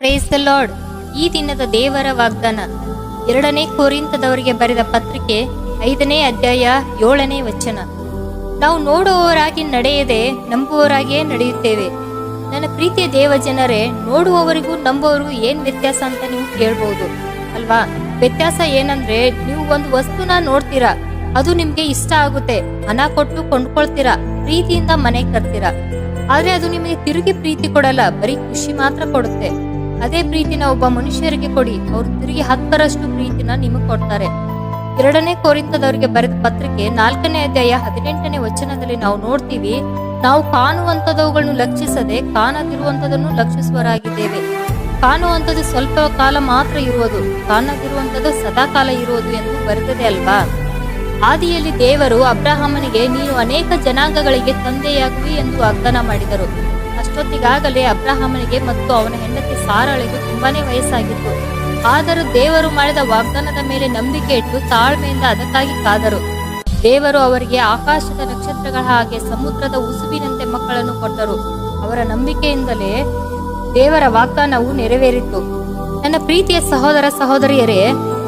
Praise the lord ಈ ದಿನದ ದೇವರ ವಾಗ್ದಾನ. ಎರಡನೇ ಕೋರಿಂತದವರಿಗೆ ಬರೆದ ಪತ್ರಿಕೆ ಐದನೇ ಅಧ್ಯಾಯ ಏಳನೇ ವಚನ. ನಾವು ನೋಡುವವರಾಗಿ ನಡೆಯದೆ ನಂಬುವವರಾಗಿಯೇ ನಡೆಯುತ್ತೇವೆ. ನನ್ನ ಪ್ರೀತಿಯ ದೇವ ಜನರೇ ನೋಡುವವರಿಗೂ ನಂಬುವವರಿಗೂ ಏನ್ ವ್ಯತ್ಯಾಸ ಅಂತ ನೀವು ಕೇಳ್ಬೋದು. ಅಲ್ವಾ? ವ್ಯತ್ಯಾಸ ಏನಂದ್ರೆ ನೀವು ಒಂದು ವಸ್ತುನ ನೋಡ್ತೀರಾ, ಅದು ನಿಮ್ಗೆ ಇಷ್ಟ ಆಗುತ್ತೆ, ಹಣ ಕೊಟ್ಟು ಕೊಂಡ್ಕೊಳ್ತೀರಾ, ಪ್ರೀತಿಯಿಂದ ಮನೆಗೆ ತರ್ತೀರಾ ಆದ್ರೆ ಅದು ನಿಮಗೆ ತಿರುಗಿ ಪ್ರೀತಿ ಕೊಡಲ್ಲ, ಬರೀ ಖುಷಿ ಮಾತ್ರ ಕೊಡುತ್ತೆ. ಅದೇ ಪ್ರೀತಿನ ಒಬ್ಬ ಮನುಷ್ಯರಿಗೆ ಕೊಡಿ. ಅವರು ತಿರುಗಿ ಹತ್ತರಷ್ಟು ಪ್ರೀತಿನ ನಿಮಗೆ ಕೊಡ್ತಾರೆ. ಎರಡನೇ ಕೋರಿಂತದವರಿಗೆ ಬರೆದ ಪತ್ರಿಕೆ ನಾಲ್ಕನೇ ಅಧ್ಯಾಯ ಹದಿನೆಂಟನೇ ವಚನದಲ್ಲಿ ನಾವು ನೋಡ್ತೀವಿ, ನಾವು ಕಾಣುವಂತದವುಗಳನ್ನು ಲಕ್ಷಿಸದೆ ಕಾಣದಿರುವಂತದನ್ನು ಲಕ್ಷಿಸುವರಾಗಿದ್ದೇವೆ ಕಾಣುವಂಥದ್ದು ಸ್ವಲ್ಪ ಕಾಲ ಮಾತ್ರ ಇರುವುದು, ಕಾಣದಿರುವಂಥದ್ದು ಸದಾಕಾಲ ಇರುವುದು ಎಂದು ಬರೆದಿದೆ ಅಲ್ವಾ? ಆದಿಯಲ್ಲಿ ದೇವರು ಅಬ್ರಾಹಮನಿಗೆ, ನೀನು ಅನೇಕ ಜನಾಂಗಗಳಿಗೆ ತಂದೆಯಾಗುವಿ ಎಂದು ವಾಗ್ದಾನ ಮಾಡಿದರು. ಅಷ್ಟೊತ್ತಿಗಾಗಲೇ ಅಬ್ರಹಾಮನಿಗೆ ಮತ್ತು ಅವನ ಹೆಂಡತಿ ಸಾರಾಳಿಗೂ ತುಂಬಾನೇ ವಯಸ್ಸಾಗಿತ್ತು. ಆದರೂ ದೇವರು ಮಾಡಿದ ವಾಗ್ದಾನದ ಮೇಲೆ ನಂಬಿಕೆ ಇಟ್ಟು ತಾಳ್ಮೆಯಿಂದ ಅದಕ್ಕಾಗಿ ಕಾದರು. ದೇವರು ಅವರಿಗೆ ಆಕಾಶದ ನಕ್ಷತ್ರಗಳ ಹಾಗೆ ಸಮುದ್ರದ ಉಸುಬಿನಂತೆ ಮಕ್ಕಳನ್ನು ಕೊಟ್ಟರು. ಅವರ ನಂಬಿಕೆಯಿಂದಲೇ ದೇವರ ವಾಗ್ದಾನವು ನೆರವೇರಿತ್ತು ನನ್ನ ಪ್ರೀತಿಯ ಸಹೋದರ ಸಹೋದರಿಯರೇ,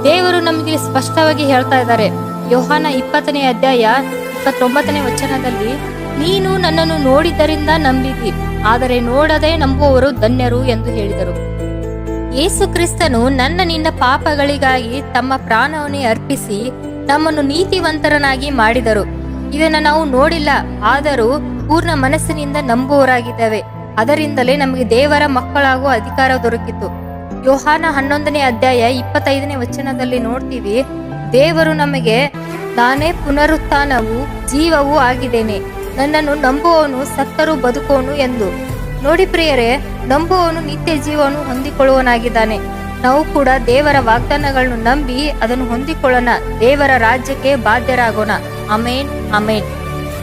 ದೇವರು ನಮಗೆ ಸ್ಪಷ್ಟವಾಗಿ ಹೇಳ್ತಾ ಇದ್ದಾರೆ. ಯೋಹಾನ ಇಪ್ಪತ್ತನೇ ಅಧ್ಯಾಯ ಇಪ್ಪತ್ತೊಂಬತ್ತನೇ ವಚನದಲ್ಲಿ, ನೀನು ನನ್ನನ್ನು ನೋಡಿದ್ದರಿಂದ ನಂಬಿದಿ, ಆದರೆ ನೋಡದೆ ನಂಬುವವರು ಧನ್ಯರು ಎಂದು ಹೇಳಿದರು. ಯೇಸು ಕ್ರಿಸ್ತನು ನನ್ನ ನಿನ್ನ ಪಾಪಗಳಿಗಾಗಿ ತಮ್ಮ ಪ್ರಾಣವನ್ನೇ ಅರ್ಪಿಸಿ ನಮ್ಮನ್ನು ನೀತಿವಂತರನಾಗಿ ಮಾಡಿದರು. ಇದನ್ನ ನಾವು ನೋಡಿಲ್ಲ, ಆದರೂ ಪೂರ್ಣ ಮನಸ್ಸಿನಿಂದ ನಂಬುವವರಾಗಿದ್ದೇವೆ. ಅದರಿಂದಲೇ ನಮಗೆ ದೇವರ ಮಕ್ಕಳಾಗುವ ಅಧಿಕಾರ ದೊರಕಿತು. ಯೋಹಾನ ಹನ್ನೊಂದನೇ ಅಧ್ಯಾಯ ಇಪ್ಪತ್ತೈದನೇ ವಚನದಲ್ಲಿ ನೋಡ್ತೀವಿ, ದೇವರು ನಮಗೆ ನಾನೇ ಪುನರುತ್ಥಾನವು ಜೀವವೂ ಆಗಿದ್ದೇನೆ. ನನ್ನನ್ನು ನಂಬುವವನು ಸತ್ತರು ಬದುಕೋನು ಎಂದು. ನೋಡಿ ಪ್ರಿಯರೇ, ನಂಬುವವನು ನಿತ್ಯ ಜೀವವನ್ನು ಹೊಂದಿಕೊಳ್ಳುವನಾಗಿದ್ದಾನೆ ನಾವು ಕೂಡ ದೇವರ ವಾಗ್ದಾನಗಳನ್ನು ನಂಬಿ ಅದನ್ನು ಹೊಂದಿಕೊಳ್ಳೋಣ. ದೇವರ ರಾಜ್ಯಕ್ಕೆ ಬಾಧ್ಯರಾಗೋಣ. Amen amen